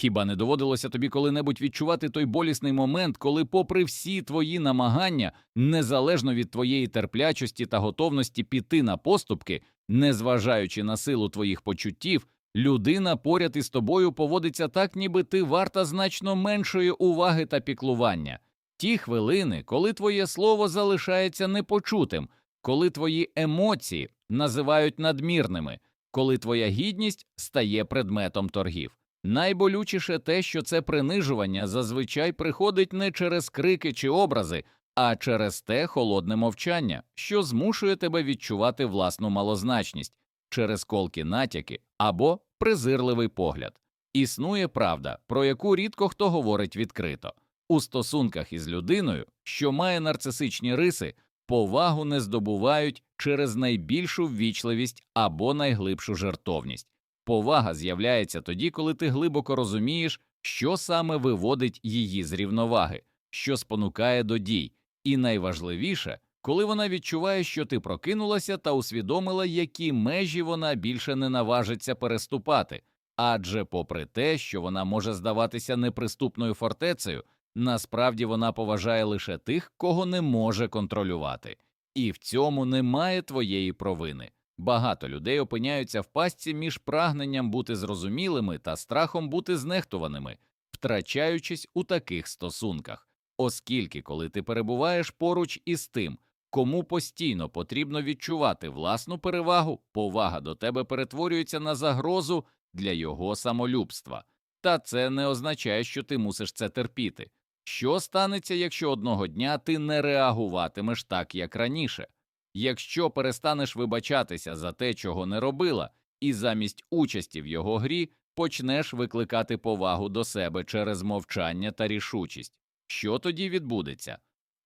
Хіба не доводилося тобі коли-небудь відчувати той болісний момент, коли, попри всі твої намагання, незалежно від твоєї терплячості та готовності піти на поступки, незважаючи на силу твоїх почуттів, людина поряд із тобою поводиться так, ніби ти варта значно меншої уваги та піклування. Ті хвилини, коли твоє слово залишається непочутим, коли твої емоції називають надмірними, коли твоя гідність стає предметом торгів. Найболючіше те, що це принижування зазвичай приходить не через крики чи образи, а через те холодне мовчання, що змушує тебе відчувати власну малозначність через колкі натяки або презирливий погляд. Існує правда, про яку рідко хто говорить відкрито. У стосунках із людиною, що має нарцисичні риси, повагу не здобувають через найбільшу ввічливість або найглибшу жертовність. Повага з'являється тоді, коли ти глибоко розумієш, що саме виводить її з рівноваги, що спонукає до дій, і найважливіше, коли вона відчуває, що ти прокинулася та усвідомила, які межі вона більше не наважиться переступати, адже, попри те, що вона може здаватися неприступною фортецею, насправді вона поважає лише тих, кого не може контролювати, і в цьому немає твоєї провини. Багато людей опиняються в пастці між прагненням бути зрозумілими та страхом бути знехтуваними, втрачаючись у таких стосунках, оскільки, коли ти перебуваєш поруч із тим, кому постійно потрібно відчувати власну перевагу, повага до тебе перетворюється на загрозу для його самолюбства. Та це не означає, що ти мусиш це терпіти. Що станеться, якщо одного дня ти не реагуватимеш так, як раніше? Якщо перестанеш вибачатися за те, чого не робила, і замість участі в його грі почнеш викликати повагу до себе через мовчання та рішучість, що тоді відбудеться?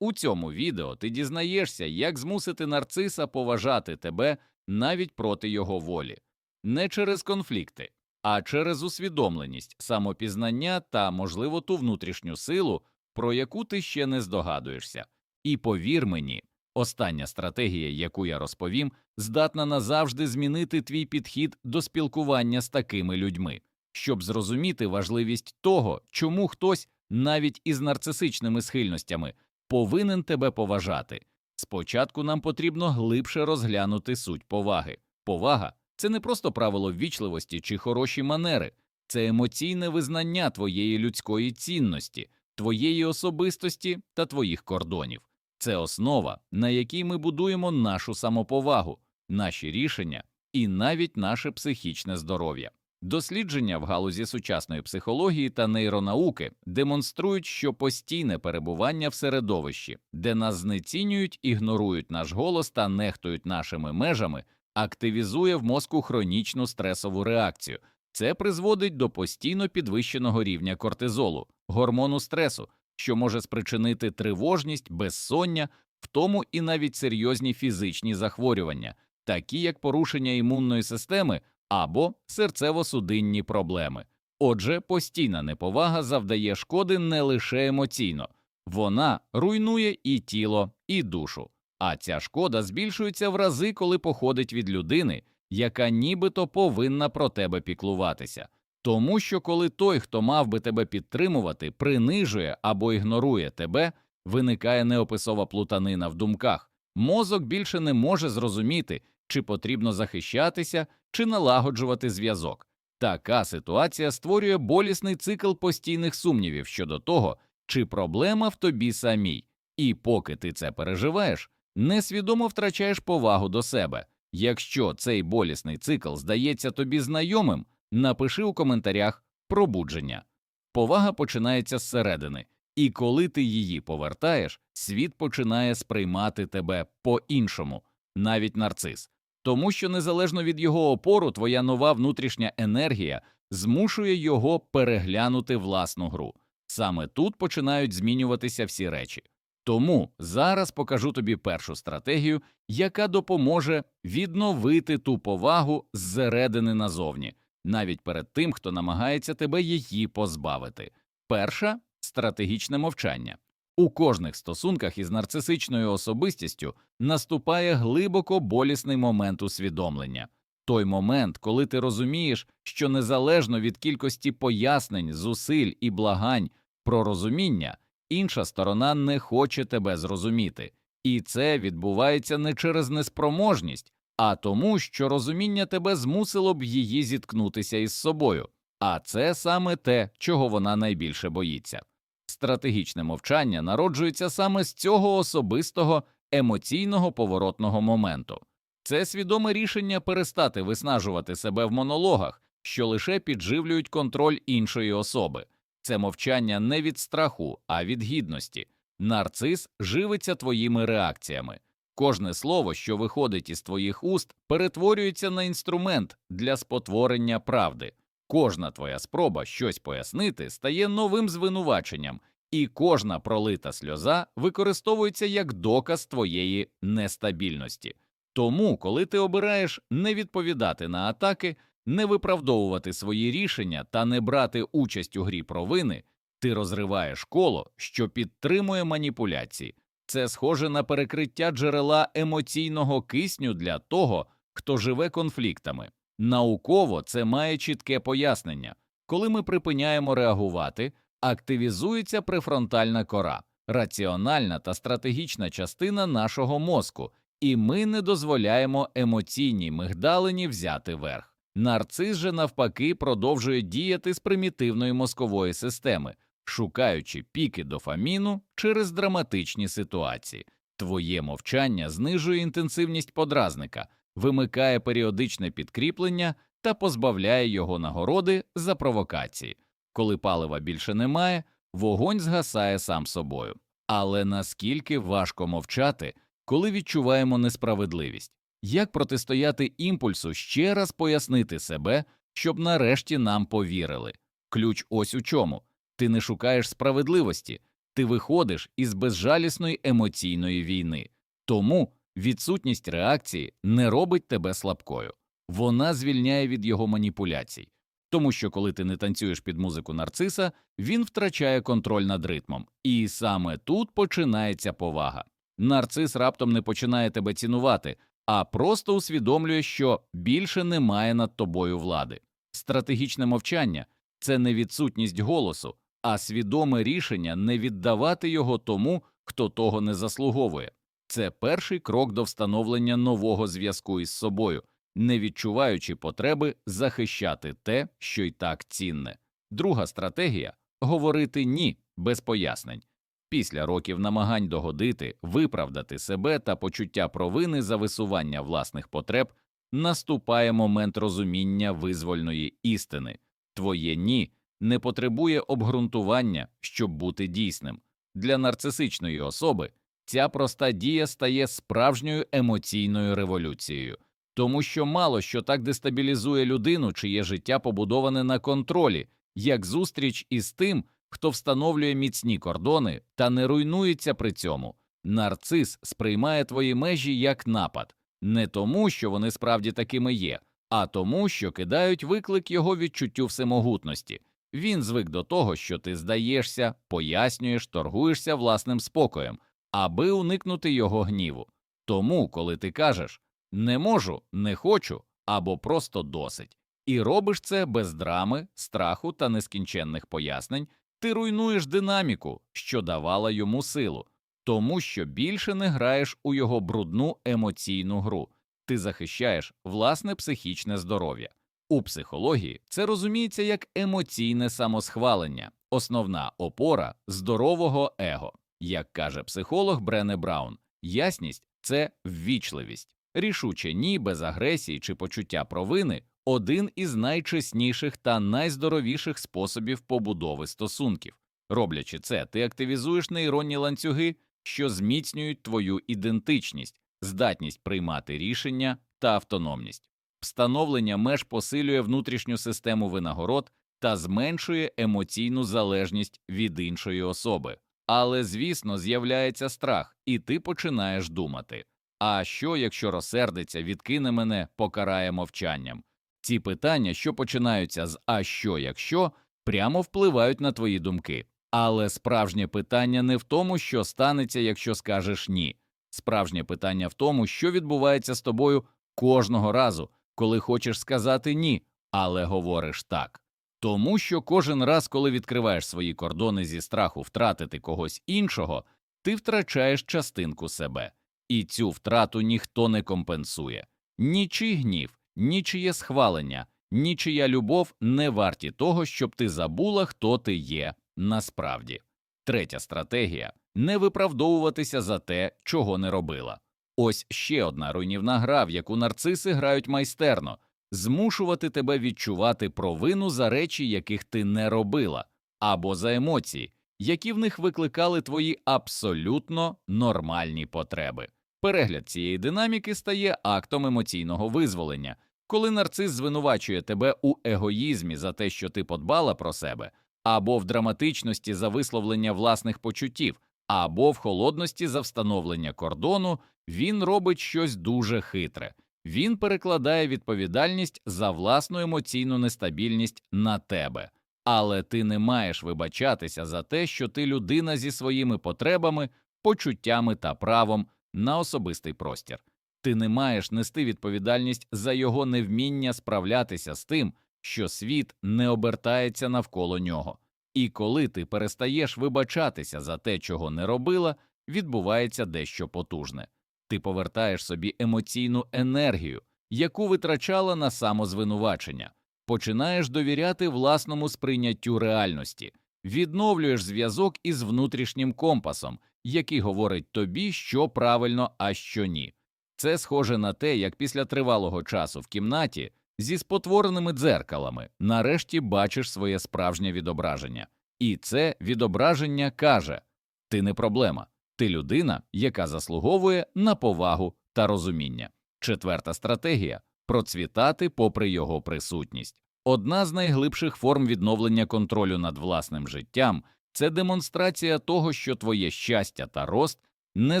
У цьому відео ти дізнаєшся, як змусити нарциса поважати тебе навіть проти його волі, не через конфлікти, а через усвідомленість, самопізнання та, можливо, ту внутрішню силу, про яку ти ще не здогадуєшся. І повір мені, остання стратегія, яку я розповім, здатна назавжди змінити твій підхід до спілкування з такими людьми, щоб зрозуміти важливість того, чому хтось, навіть із нарцисичними схильностями, повинен тебе поважати. Спочатку нам потрібно глибше розглянути суть поваги. Повага це не просто правило ввічливості чи хороші манери, це емоційне визнання твоєї людської цінності, твоєї особистості та твоїх кордонів. Це основа, на якій ми будуємо нашу самоповагу, наші рішення і навіть наше психічне здоров'я. Дослідження в галузі сучасної психології та нейронауки демонструють, що постійне перебування в середовищі, де нас знецінюють, ігнорують наш голос та нехтують нашими межами, активізує в мозку хронічну стресову реакцію. Це призводить до постійно підвищеного рівня кортизолу, гормону стресу, що може спричинити тривожність, безсоння, втому і навіть серйозні фізичні захворювання, такі як порушення імунної системи або серцево-судинні проблеми. Отже, постійна неповага завдає шкоди не лише емоційно, вона руйнує і тіло, і душу. А ця шкода збільшується в рази, коли походить від людини, яка нібито повинна про тебе піклуватися. Тому що коли той, хто мав би тебе підтримувати, принижує або ігнорує тебе, виникає неописова плутанина в думках. Мозок більше не може зрозуміти, чи потрібно захищатися, чи налагоджувати зв'язок. Така ситуація створює болісний цикл постійних сумнівів щодо того, чи проблема в тобі самій, і поки ти це переживаєш, несвідомо втрачаєш повагу до себе. Якщо цей болісний цикл здається тобі знайомим, напиши у коментарях пробудження. Повага починається зсередини, і коли ти її повертаєш, світ починає сприймати тебе по-іншому, навіть нарцис. Тому що незалежно від його опору, твоя нова внутрішня енергія змушує його переглянути власну гру. Саме тут починають змінюватися всі речі. Тому зараз покажу тобі першу стратегію, яка допоможе відновити ту повагу зсередини назовні, навіть перед тим, хто намагається тебе її позбавити. Перша стратегічне мовчання. У кожних стосунках із нарцисичною особистістю наступає глибоко болісний момент усвідомлення. той момент, коли ти розумієш, що незалежно від кількості пояснень, зусиль і благань про розуміння, інша сторона не хоче тебе зрозуміти, і це відбувається не через неспроможність, а тому, що розуміння тебе змусило б її зіткнутися із собою, а це саме те, чого вона найбільше боїться. Стратегічне мовчання народжується саме з цього особистого емоційного поворотного моменту. Це свідоме рішення перестати виснажувати себе в монологах, що лише підживлюють контроль іншої особи. Це мовчання не від страху, а від гідності. Нарцис живиться твоїми реакціями. Кожне слово, що виходить із твоїх уст, перетворюється на інструмент для спотворення правди. Кожна твоя спроба щось пояснити стає новим звинуваченням, і кожна пролита сльоза використовується як доказ твоєї нестабільності. Тому, коли ти обираєш не відповідати на атаки, не виправдовувати свої рішення та не брати участь у грі провини, ти розриваєш коло, що підтримує маніпуляції. Це схоже на перекриття джерела емоційного кисню для того, хто живе конфліктами. Науково це має чітке пояснення. Коли ми припиняємо реагувати, активізується префронтальна кора, раціональна та стратегічна частина нашого мозку, і ми не дозволяємо емоційній мигдалині взяти верх. Нарцис же навпаки продовжує діяти з примітивної мозкової системи, шукаючи піки дофаміну через драматичні ситуації. Твоє мовчання знижує інтенсивність подразника, вимикає періодичне підкріплення та позбавляє його нагороди за провокації. Коли палива більше немає, вогонь згасає сам собою. Але наскільки важко мовчати, коли відчуваємо несправедливість? Як протистояти імпульсу ще раз пояснити себе, щоб нарешті нам повірили? Ключ ось у чому ти не шукаєш справедливості, ти виходиш із безжалісної емоційної війни. Тому відсутність реакції не робить тебе слабкою, вона звільняє від його маніпуляцій. Тому що коли ти не танцюєш під музику нарциса, він втрачає контроль над ритмом, і саме тут починається повага. Нарцис раптом не починає тебе цінувати, а просто усвідомлює, що більше немає над тобою влади. Стратегічне мовчання це не відсутність голосу, а свідоме рішення не віддавати його тому, хто того не заслуговує. Це перший крок до встановлення нового зв'язку із собою, не відчуваючи потреби захищати те, що й так цінне. Друга стратегія говорити ні без пояснень. Після років намагань догодити, виправдати себе та почуття провини за висування власних потреб наступає момент розуміння визвольної істини. Твоє ні не потребує обґрунтування, щоб бути дійсним. Для нарцисичної особи ця проста дія стає справжньою емоційною революцією, тому що мало що так дестабілізує людину, чиє життя побудоване на контролі, як зустріч із тим, хто встановлює міцні кордони та не руйнується при цьому. Нарцис сприймає твої межі як напад, не тому, що вони справді такими є, а тому, що кидають виклик його відчуттю всемогутності. Він звик до того, що ти здаєшся, пояснюєш, торгуєшся власним спокоєм, аби уникнути його гніву. Тому, коли ти кажеш не можу, не хочу або просто досить, і робиш це без драми, страху та нескінченних пояснень, ти руйнуєш динаміку, що давала йому силу, тому що більше не граєш у його брудну емоційну гру, ти захищаєш власне психічне здоров'я. У психології це розуміється як емоційне самосхвалення, основна опора здорового его. Як каже психолог Брене Браун, ясність це ввічливість, рішуче ні без агресії чи почуття провини один із найчесніших та найздоровіших способів побудови стосунків. Роблячи це, ти активізуєш нейронні ланцюги, що зміцнюють твою ідентичність, здатність приймати рішення та автономність. Встановлення меж посилює внутрішню систему винагород та зменшує емоційну залежність від іншої особи. Але, звісно, з'являється страх, і ти починаєш думати а що, якщо розсердиться, відкине мене, покарає мовчанням? Ці питання, що починаються з а що, якщо, прямо впливають на твої думки. Але справжнє питання не в тому, що станеться, якщо скажеш ні. Справжнє питання в тому, що відбувається з тобою кожного разу, коли хочеш сказати ні, але говориш так. Тому що кожен раз, коли відкриваєш свої кордони зі страху втратити когось іншого, ти втрачаєш частинку себе, і цю втрату ніхто не компенсує. Нічий гнів, нічиє схвалення, нічия любов не варті того, щоб ти забула, хто ти є насправді. Третя стратегія не виправдовуватися за те, чого не робила. Ось ще одна руйнівна гра, в яку нарциси грають майстерно змушувати тебе відчувати провину за речі, яких ти не робила, або за емоції, які в них викликали твої абсолютно нормальні потреби. Перегляд цієї динаміки стає актом емоційного визволення, коли нарцис звинувачує тебе у егоїзмі за те, що ти подбала про себе, або в драматичності за висловлення власних почуттів, або в холодності за встановлення кордону, він робить щось дуже хитре. Він перекладає відповідальність за власну емоційну нестабільність на тебе, але ти не маєш вибачатися за те, що ти людина зі своїми потребами, почуттями та правом на особистий простір. Ти не маєш нести відповідальність за його невміння справлятися з тим, що світ не обертається навколо нього. І коли ти перестаєш вибачатися за те, чого не робила, відбувається дещо потужне. Ти повертаєш собі емоційну енергію, яку витрачала на самозвинувачення, починаєш довіряти власному сприйняттю реальності, відновлюєш зв'язок із внутрішнім компасом, який говорить тобі, що правильно, а що ні. Це схоже на те, як після тривалого часу в кімнаті зі спотвореними дзеркалами нарешті бачиш своє справжнє відображення, і це відображення каже ти не проблема. Ти людина, яка заслуговує на повагу та розуміння. Четверта стратегія процвітати попри його присутність. Одна з найглибших форм відновлення контролю над власним життям це демонстрація того, що твоє щастя та рост не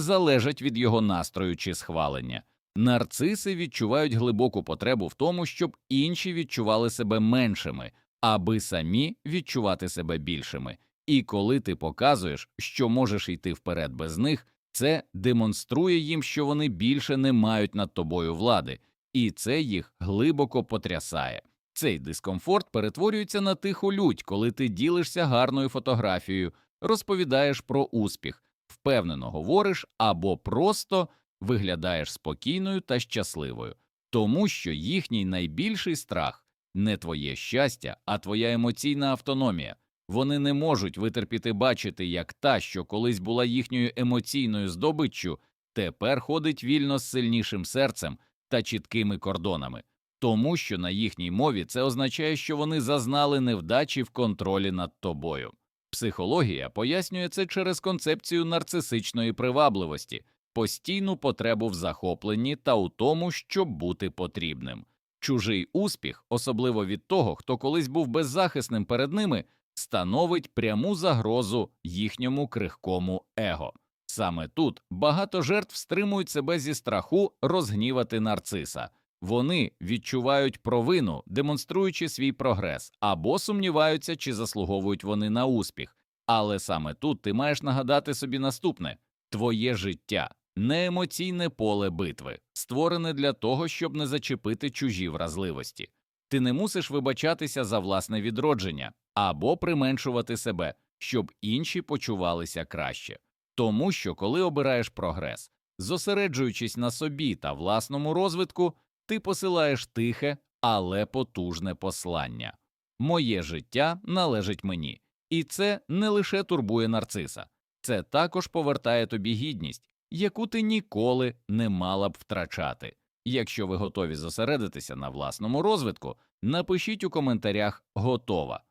залежать від його настрою чи схвалення. Нарциси відчувають глибоку потребу в тому, щоб інші відчували себе меншими, аби самі відчувати себе більшими. І коли ти показуєш, що можеш йти вперед без них, це демонструє їм, що вони більше не мають над тобою влади, і це їх глибоко потрясає. Цей дискомфорт перетворюється на тиху лють, коли ти ділишся гарною фотографією, розповідаєш про успіх, впевнено говориш або просто виглядаєш спокійною та щасливою, тому що їхній найбільший страх не твоє щастя, а твоя емоційна автономія. Вони не можуть витерпіти бачити, як та, що колись була їхньою емоційною здобиччю, тепер ходить вільно з сильнішим серцем та чіткими кордонами, тому що на їхній мові це означає, що вони зазнали невдачі в контролі над тобою. Психологія пояснює це через концепцію нарцисичної привабливості, постійну потребу в захопленні та у тому, щоб бути потрібним. Чужий успіх, особливо від того, хто колись був беззахисним перед ними становить пряму загрозу їхньому крихкому его. Саме тут багато жертв стримують себе зі страху розгнівати нарциса. Вони відчувають провину, демонструючи свій прогрес, або сумніваються, чи заслуговують вони на успіх. Але саме тут ти маєш нагадати собі наступне твоє життя не емоційне поле битви, створене для того, щоб не зачепити чужі вразливості. Ти не мусиш вибачатися за власне відродження або применшувати себе, щоб інші почувалися краще. Тому що, коли обираєш прогрес, зосереджуючись на собі та власному розвитку, ти посилаєш тихе, але потужне послання. Моє життя належить мені, і це не лише турбує нарциса, це також повертає тобі гідність, яку ти ніколи не мала б втрачати. Якщо ви готові зосередитися на власному розвитку, напишіть у коментарях готова.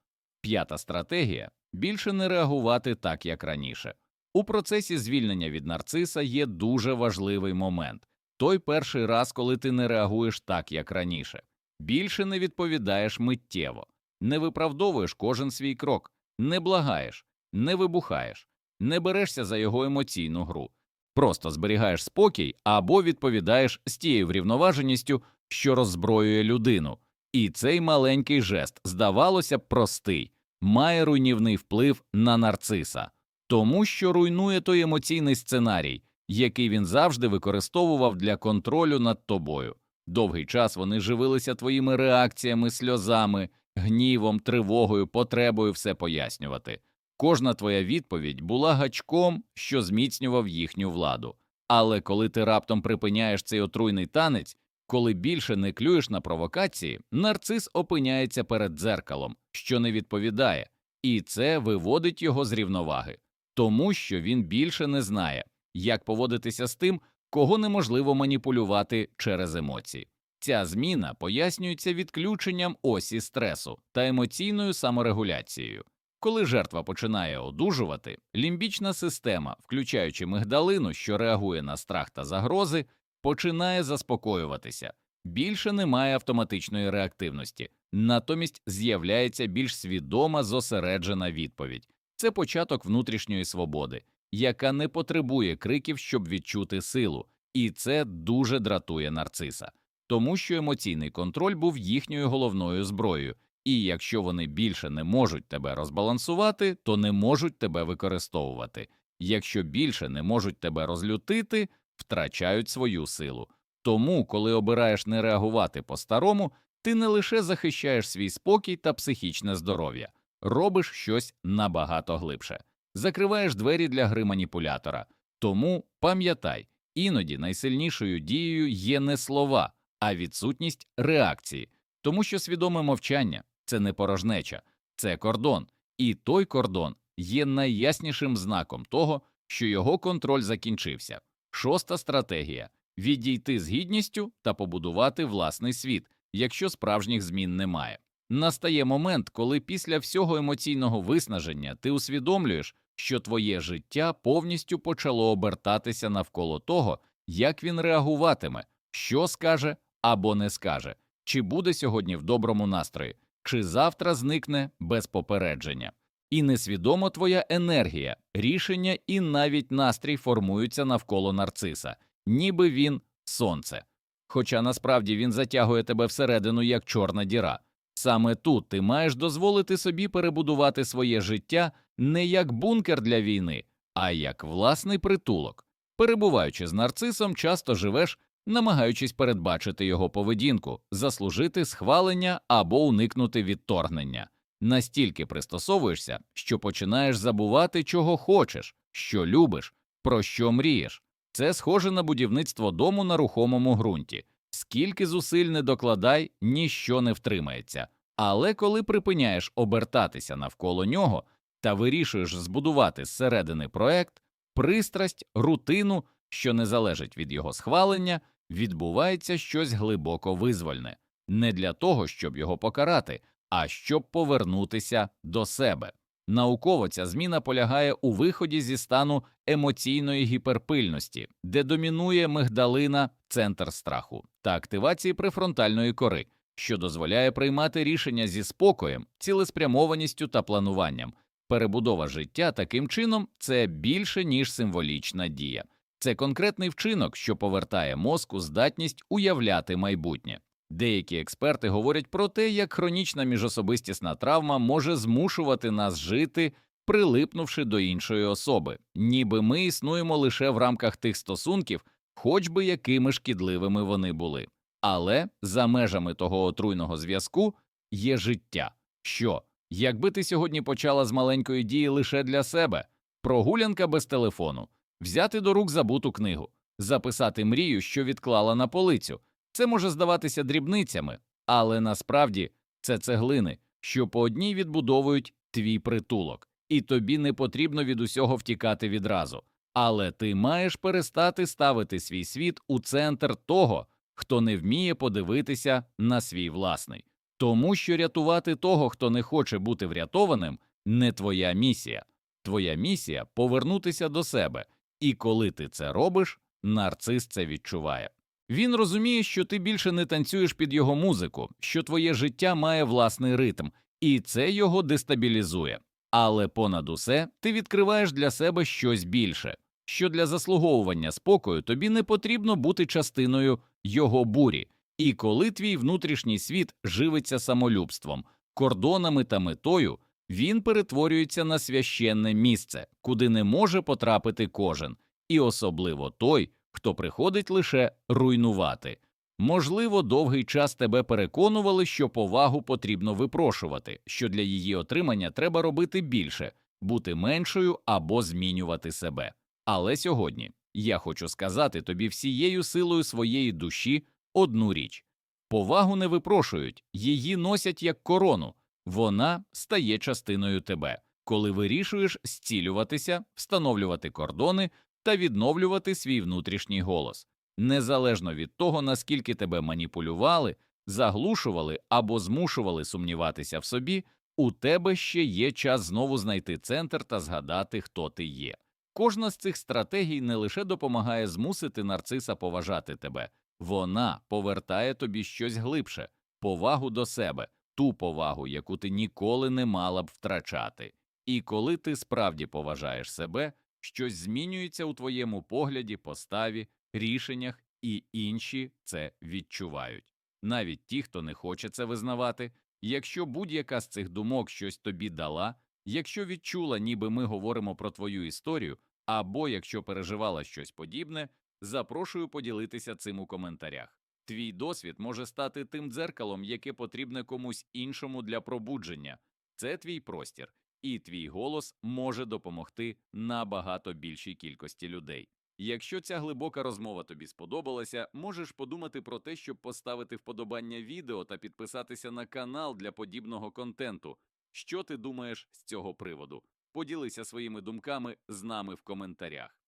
П'ята стратегія більше не реагувати так, як раніше. У процесі звільнення від нарциса є дуже важливий момент той перший раз, коли ти не реагуєш так, як раніше, більше не відповідаєш миттєво, не виправдовуєш кожен свій крок, не благаєш, не вибухаєш, не берешся за його емоційну гру, просто зберігаєш спокій або відповідаєш з тією врівноваженістю, що роззброює людину. І цей маленький жест, здавалося б, простий, має руйнівний вплив на нарциса, тому що руйнує той емоційний сценарій, який він завжди використовував для контролю над тобою. Довгий час вони живилися твоїми реакціями, сльозами, гнівом, тривогою, потребою все пояснювати. Кожна твоя відповідь була гачком, що зміцнював їхню владу. Але коли ти раптом припиняєш цей отруйний танець, коли більше не клюєш на провокації, нарцис опиняється перед дзеркалом, що не відповідає, і це виводить його з рівноваги, тому що він більше не знає, як поводитися з тим, кого неможливо маніпулювати через емоції. Ця зміна пояснюється відключенням осі стресу та емоційною саморегуляцією. Коли жертва починає одужувати, лімбічна система, включаючи мигдалину, що реагує на страх та загрози, починає заспокоюватися. Більше немає автоматичної реактивності, натомість з'являється більш свідома зосереджена відповідь. Це початок внутрішньої свободи, яка не потребує криків, щоб відчути силу, і це дуже дратує нарциса, тому що емоційний контроль був їхньою головною зброєю, і якщо вони більше не можуть тебе розбалансувати, то не можуть тебе використовувати. Якщо більше не можуть тебе розлютити, втрачають свою силу. Тому, коли обираєш не реагувати по-старому, ти не лише захищаєш свій спокій та психічне здоров'я, робиш щось набагато глибше, закриваєш двері для гри маніпулятора. Тому пам'ятай, іноді найсильнішою дією є не слова, а відсутність реакції, тому що свідоме мовчання це не порожнеча, це кордон, і той кордон є найяснішим знаком того, що його контроль закінчився. Шоста стратегія відійти з гідністю та побудувати власний світ, якщо справжніх змін немає. Настає момент, коли після всього емоційного виснаження ти усвідомлюєш, що твоє життя повністю почало обертатися навколо того, як він реагуватиме, що скаже або не скаже, чи буде сьогодні в доброму настрої, чи завтра зникне без попередження. І несвідомо твоя енергія, рішення і навіть настрій формуються навколо нарциса, ніби він сонце. Хоча насправді він затягує тебе всередину як чорна діра. Саме тут ти маєш дозволити собі перебудувати своє життя не як бункер для війни, а як власний притулок. Перебуваючи з нарцисом, часто живеш, намагаючись передбачити його поведінку, заслужити схвалення або уникнути відторгнення. Настільки пристосовуєшся, що починаєш забувати, чого хочеш, що любиш, про що мрієш. Це схоже на будівництво дому на рухомому ґрунті. Скільки зусиль не докладай, ніщо не втримається. Але коли припиняєш обертатися навколо нього та вирішуєш збудувати зсередини проект, пристрасть, рутину, що не залежить від його схвалення, відбувається щось глибоко визвольне, не для того, щоб його покарати, а щоб повернутися до себе. Науково ця зміна полягає у виході зі стану емоційної гіперпильності, де домінує мигдалина, центр страху, та активації префронтальної кори, що дозволяє приймати рішення зі спокоєм, цілеспрямованістю та плануванням. Перебудова життя таким чином це більше ніж символічна дія, це конкретний вчинок, що повертає мозку здатність уявляти майбутнє. Деякі експерти говорять про те, як хронічна міжособистісна травма може змушувати нас жити, прилипнувши до іншої особи, ніби ми існуємо лише в рамках тих стосунків, хоч би якими шкідливими вони були. Але за межами того отруйного зв'язку є життя. Що, якби ти сьогодні почала з маленької дії лише для себе, прогулянка без телефону, взяти до рук забуту книгу, записати мрію, що відклала на полицю. Це може здаватися дрібницями, але насправді це цеглини, що по одній відбудовують твій притулок, і тобі не потрібно від усього втікати відразу. Але ти маєш перестати ставити свій світ у центр того, хто не вміє подивитися на свій власний, тому що рятувати того, хто не хоче бути врятованим, не твоя місія. Твоя місія повернутися до себе, і коли ти це робиш, нарцис це відчуває. Він розуміє, що ти більше не танцюєш під його музику, що твоє життя має власний ритм, і це його дестабілізує. Але понад усе ти відкриваєш для себе щось більше, що для заслуговування спокою тобі не потрібно бути частиною його бурі, і коли твій внутрішній світ живиться самолюбством, кордонами та метою, він перетворюється на священне місце, куди не може потрапити кожен, і особливо той, хто приходить лише руйнувати. Можливо, довгий час тебе переконували, що повагу потрібно випрошувати, що для її отримання треба робити більше, бути меншою або змінювати себе. Але сьогодні я хочу сказати тобі всією силою своєї душі одну річ повагу не випрошують, її носять як корону, вона стає частиною тебе, коли вирішуєш зцілюватися, встановлювати кордони та відновлювати свій внутрішній голос. Незалежно від того, наскільки тебе маніпулювали, заглушували або змушували сумніватися в собі, у тебе ще є час знову знайти центр та згадати, хто ти є. Кожна з цих стратегій не лише допомагає змусити нарциса поважати тебе, вона повертає тобі щось глибше, повагу до себе, ту повагу, яку ти ніколи не мала б втрачати. І коли ти справді поважаєш себе, щось змінюється у твоєму погляді, поставі, рішеннях, і інші це відчувають. Навіть ті, хто не хоче це визнавати, якщо будь-яка з цих думок щось тобі дала, якщо відчула, ніби ми говоримо про твою історію, або якщо переживала щось подібне, запрошую поділитися цим у коментарях. Твій досвід може стати тим дзеркалом, яке потрібне комусь іншому для пробудження. Це твій простір, і твій голос може допомогти набагато більшій кількості людей. Якщо ця глибока розмова тобі сподобалася, можеш подумати про те, щоб поставити вподобання відео та підписатися на канал для подібного контенту. Що ти думаєш з цього приводу? Поділися своїми думками з нами в коментарях.